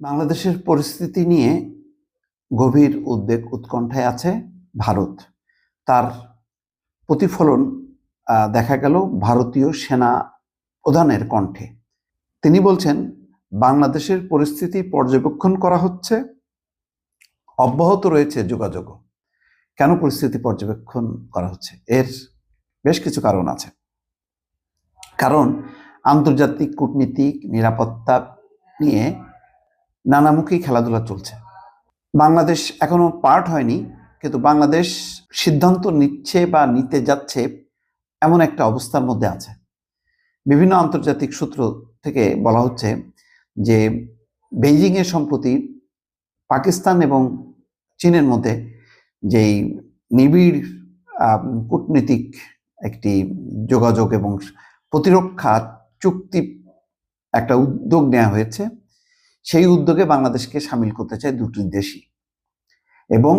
বাংলাদেশের পরিস্থিতি নিয়ে গভীর উদ্বেগ উৎকণ্ঠায় আছে ভারত। তার প্রতিফলন দেখা গেল ভারতীয় সেনা প্রধানের কণ্ঠে। তিনি বলছেন, বাংলাদেশের পরিস্থিতি পর্যবেক্ষণ করা হচ্ছে, অব্যাহত রয়েছে যোগাযোগ কেন পরিস্থিতি পর্যবেক্ষণ করা হচ্ছে? এর বেশ কিছু কারণ আছে। কারণ, আন্তর্জাতিক কূটনীতিক নিরাপত্তা নিয়ে নানামুখী খেলাধুলা চলছে। বাংলাদেশ এখনও পার্ট হয়নি, কিন্তু বাংলাদেশ সিদ্ধান্ত নিচ্ছে বা নিতে যাচ্ছে এমন একটা অবস্থার মধ্যে আছে। বিভিন্ন আন্তর্জাতিক সূত্র থেকে বলা হচ্ছে যে, বেইজিংয়ে সম্প্রতি পাকিস্তান এবং চীনের মধ্যে যেই নিবিড় কূটনীতিক একটি যোগাযোগ এবং প্রতিরক্ষা চুক্তি একটা উদ্যোগ নেওয়া হয়েছে সেই উদ্যোগে বাংলাদেশকে সামিল করতে চায় দুটি দেশই। এবং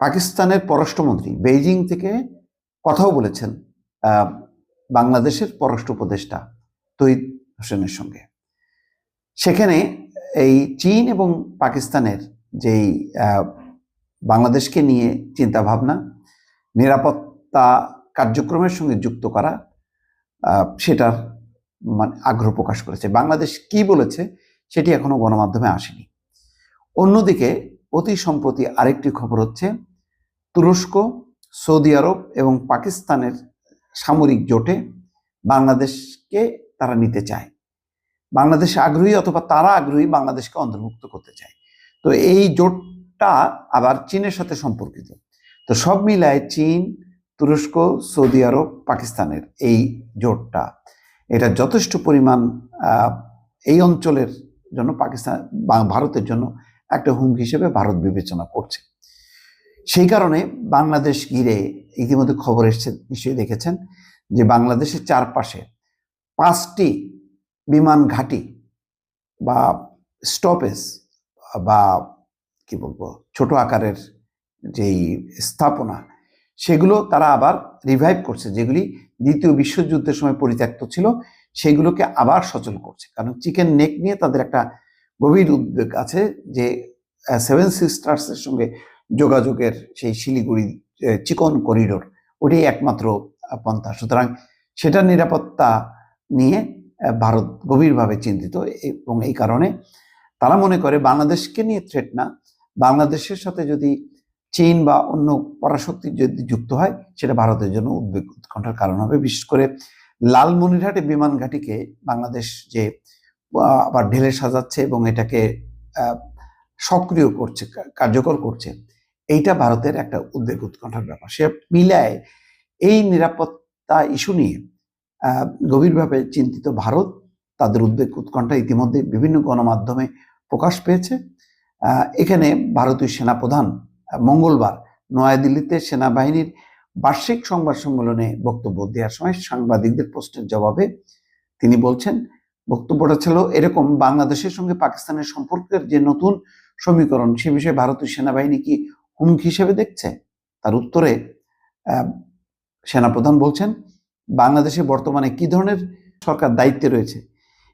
পাকিস্তানের পররাষ্ট্রমন্ত্রী বেইজিং থেকে কথাও বলেছেন বাংলাদেশের পররাষ্ট্র উপদেষ্টা তৈদ হোসেনের সঙ্গে। সেখানে এই চীন এবং পাকিস্তানের যেই বাংলাদেশকে নিয়ে চিন্তা ভাবনা নিরাপত্তা কার্যক্রমের সঙ্গে যুক্ত করা সেটার মানে আগ্রহ প্রকাশ করেছে। বাংলাদেশ কি বলেছে সেটি এখনও গণমাধ্যমে আসেনি। অন্যদিকে অতি সম্প্রতি আরেকটি খবর হচ্ছে, তুরস্ক, সৌদি আরব এবং পাকিস্তানের সামরিক জোটে বাংলাদেশকে তারা নিতে চায়। বাংলাদেশ আগ্রহী অথবা তারা আগ্রহী বাংলাদেশকে অন্তর্ভুক্ত করতে চায়। তো এই জোটটা আবার চীনের সাথে সম্পর্কিত। তো সব মিলায় চীন, তুরস্ক, সৌদি আরব, পাকিস্তানের এই জোটটা। এটা যথেষ্ট পরিমাণ এই অঞ্চলের জন্য পাকিস্তান ভারতের জন্য একটা হুমকি হিসেবে ভারত বিবেচনা করছে। সেই কারণে বাংলাদেশ ঘিরে ইতিমধ্যে খবর এসছে, নিশ্চয়ই দেখেছেন, যে বাংলাদেশের চারপাশে পাঁচটি বিমান ঘাঁটি বা স্টপেজ বা কি বলব, ছোট আকারের যেই স্থাপনা সেগুলো তারা আবার রিভাইভ করছে, যেগুলি দ্বিতীয় বিশ্বযুদ্ধের সময় পরিত্যক্ত ছিল, সেগুলোকে আবার সচল করছে। কারণ চিকেন নেক নিয়ে তাদের একটা গভীর উদ্বেগ আছে যে সেভেন সিস্টার্সের সঙ্গে যোগাযোগের সেই শিলিগুড়ি চিকন করিডোর ওটাই একমাত্র পন্থা। সুতরাং সেটার নিরাপত্তা নিয়ে ভারত গভীরভাবে চিন্তিত এবং এই কারণে তারা মনে করে বাংলাদেশকে নিয়ে থ্রেট না। বাংলাদেশের সাথে যদি চীন বা অন্য পরাশক্তি যদি যুক্ত হয়, সেটা ভারতের জন্য উদ্বেগ উৎকণ্ঠার কারণ হবে। বিশেষ করে লালমনিরহাটে বিমান ঘাঁটিকে বাংলাদেশ যে আবার ঢেলে সাজাচ্ছে এবং এটাকে সক্রিয় করছে কার্যকর করছে, এইটা ভারতের একটা উদ্বেগ উৎকণ্ঠার ব্যাপার। সে মিলায় এই নিরাপত্তা ইস্যু নিয়ে গভীরভাবে চিন্তিত ভারত, তাদের উদ্বেগ উৎকণ্ঠা ইতিমধ্যে বিভিন্ন গণমাধ্যমে প্রকাশ পেয়েছে। এখানে ভারতীয় সেনাপ্রধান মঙ্গলবার নয়াদিল্লিতে সেনাবাহিনীর বার্ষিক সংবাদ সম্মেলনে বক্তব্য দেওয়ার সময় সাংবাদিকদের প্রশ্নের জবাবে তিনি বলছেন, বক্তব্যটা ছিল এরকম বাংলাদেশের সঙ্গে পাকিস্তানের সম্পর্কের যে নতুন সমীকরণ, সে বিষয়ে ভারতীয় সেনাবাহিনী কি হুমকি হিসেবে দেখছে? তার উত্তরে সেনাপ্রধান বলছেন, বাংলাদেশে বর্তমানে কি ধরনের সরকার দায়িত্বে রয়েছে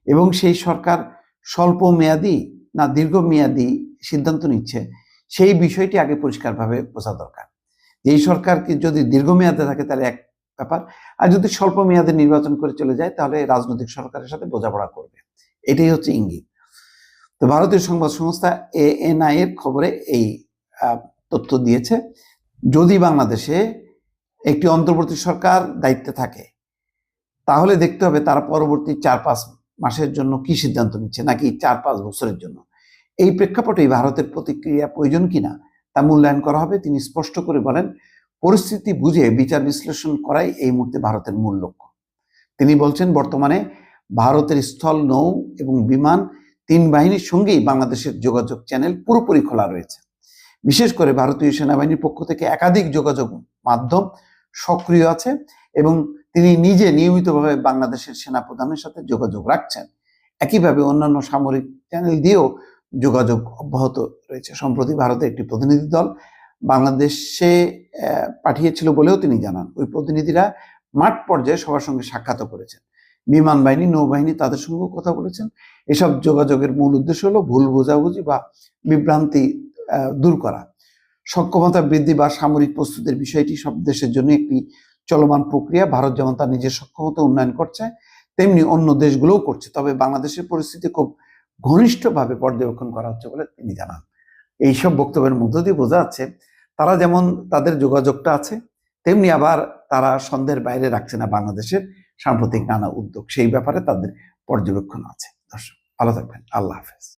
এবং সেই সরকার স্বল্প মেয়াদি না দীর্ঘমেয়াদী সিদ্ধান্ত নিচ্ছে? সেই বিষয়টি আগে পরিষ্কারভাবে বোঝা দরকার। এই সরকার কি যদি দীর্ঘমেয়াদে থাকে তাহলে এক ব্যাপার, আর যদি স্বল্প মেয়াদে নির্বাচন করে চলে যায় তাহলে রাজনৈতিক সরকারের সাথে বোঝাপড়া করবে। এটাই হচ্ছে ইঙ্গিত। তো ভারতীয় সংবাদ সংস্থা এ এএনআই এর খবরে এই তথ্য দিয়েছে, যদি বাংলাদেশে একটি অন্তর্বর্তী সরকার দায়িত্বে থাকে, তাহলে দেখতে হবে তারা পরবর্তী চার পাঁচ মাসের জন্য কি সিদ্ধান্ত নিচ্ছে, নাকি চার পাঁচ বছরের জন্য। এই প্রেক্ষাপটেই ভারতের প্রতিক্রিয়া প্রয়োজন কিনা তা মূল্যায়ন করা হবে। তিনি স্পষ্ট করে বলেন, পরিস্থিতি বুঝে বিচার বিশ্লেষণ করাই এই মুহূর্তে ভারতের মূল লক্ষ্য। তিনি বলছেন, বর্তমানে ভারতের স্থল, নৌ এবং বিমান তিন বাহিনীর সঙ্গেই বাংলাদেশের যোগাযোগ চ্যানেল পুরোপুরি খোলা রয়েছে। বিশেষ করে ভারতীয় সেনাবাহিনীর পক্ষ থেকে একাধিক যোগাযোগ মাধ্যম সক্রিয় আছে এবং তিনি নিজে নিয়মিতভাবে বাংলাদেশের সেনাপ্রধানের সাথে যোগাযোগ রাখছেন। একইভাবে অন্যান্য সামরিক চ্যানেল দিয়েও যোগাযোগ অব্যাহত রয়েছে। সম্প্রতি ভারতের একটি প্রতিনিধি দল বাংলাদেশে পাঠিয়েছিল বলেও তিনি জানান। ওই প্রতিনিধিরা মাঠ পর্যায়ে সবার সঙ্গে সাক্ষাৎ করেছেন। বিমান বাহিনী, নৌবাহিনী তাদের সঙ্গেও কথা বলেছেন। এসব যোগাযোগের মূল উদ্দেশ্য হলো ভুল বোঝাবুঝি বা বিভ্রান্তি দূর করা। সক্ষমতা বৃদ্ধি বা সামরিক প্রস্তুতির বিষয়টি সব দেশের জন্য একটি চলমান প্রক্রিয়া। ভারত যেমন তার নিজের সক্ষমতা উন্নয়ন করছে, তেমনি অন্য দেশগুলোও করছে। তবে বাংলাদেশের পরিস্থিতি খুব ঘনিষ্ঠভাবে পর্যবেক্ষণ করা হচ্ছে বলে তিনি জানান। এইসব বক্তব্যের মধ্য দিয়ে বোঝা যাচ্ছে, তারা যেমন তাদের যোগাযোগটা আছে, তেমনি আবার তারা সন্দেহের বাইরে রাখছে না বাংলাদেশের সাম্প্রতিক নানা উদ্যোগ। সেই ব্যাপারে তাদের পর্যবেক্ষণ আছে। দর্শক, ভালো থাকবেন। আল্লাহ হাফেজ।